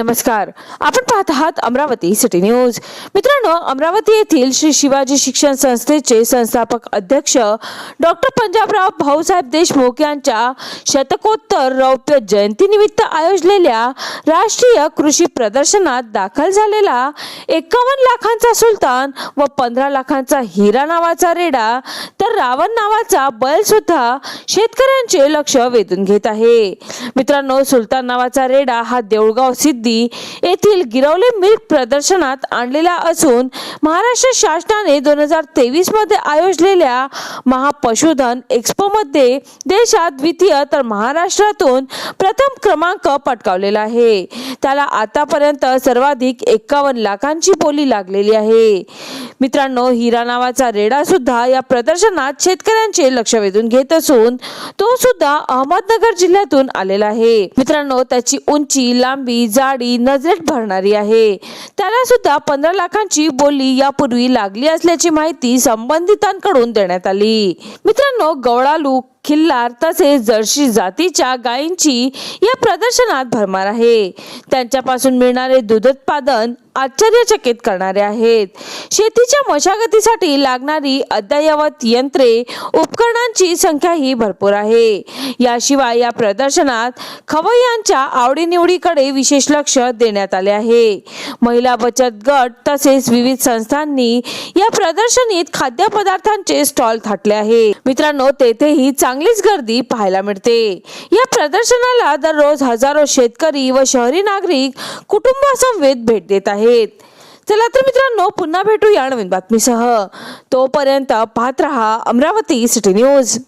नमस्कार. आपण पाहत आहात अमरावती सिटी न्यूज. मित्रांनो अमरावती येथील श्री शिवाजी शिक्षण संस्थेचे संस्थापक अध्यक्ष डॉक्टर पंजाबराव भाऊसाहेब देशमुख यांच्या शतकोत्तर रौप्य जयंतीनिमित्त आयोजलेल्या राष्ट्रीय कृषी प्रदर्शनात दाखल झालेला एकावन्न लाखांचा सुलतान व पंधरा लाखांचा हिरा नावाचा रेडा तर रावण नावाचा बैल सुद्धा शेतकऱ्यांचे लक्ष वेधून घेत आहे. मित्रांनो सुलतान नावाचा रेडा हा देऊळगाव सिद्धी येथील गिरवले मिल्क प्रदर्शनात आणलेला असून महाराष्ट्र शासनाने दोन हजार तेवीसमध्ये आयोजलेल्या महापशुधन एक्स्पो मध्ये देशात द्वितीय तर महाराष्ट्रातून प्रथम क्रमांक पटकावलेला आहे. त्याला आतापर्यंत सर्वाधिक एकावन्न लाखांची बोली लागलेली आहे. मित्रांनो हिरा नावाचा रेडा सुद्धा या प्रदर्शनात शेतकऱ्यांचे लक्ष वेधून घेत असून तो सुद्धा अहमदनगर जिल्ह्यातून आलेला आहे. मित्रांनो त्याची उंची लांबी जाडी नजरेत भरणारी आहे. त्याला सुद्धा पंधरा लाखांची बोली यापूर्वी लागली असल्याची माहिती संबंधितांकडून देण्यात आली. मित्रांनो गवळालू खिल्लार तसेच जर्सी जातीच्या गायींची या प्रदर्शनात भरमार आहे. त्यांच्यापासून मिळणारे दूध उत्पादन आश्चर्यचकित करणारे आहेत. शेतीच्या मशागतीसाठी लागणारी अद्ययावत यंत्रे उपकरणांची संख्या ही भरपूर आहे. याशिवाय या प्रदर्शनात खवय्यांच्या आवडीनिवडीकडे विशेष लक्ष देण्यात आले आहे. महिला बचत गट तसेच विविध संस्थांनी या प्रदर्शनीत खाद्यपदार्थांचे स्टॉल थाटले आहे मित्रांनो तेथेही चांगलीच गर्दी पाहायला मिळते. या प्रदर्शनाला दररोज हजारो शेतकरी व शहरी नागरिक कुटुंबासमवेत भेट देत आहेत. चला तर मित्रांनो पुन्हा भेटूया नवीन बातमीसह. तोपर्यंत पाहत रहा अमरावती सिटी न्यूज.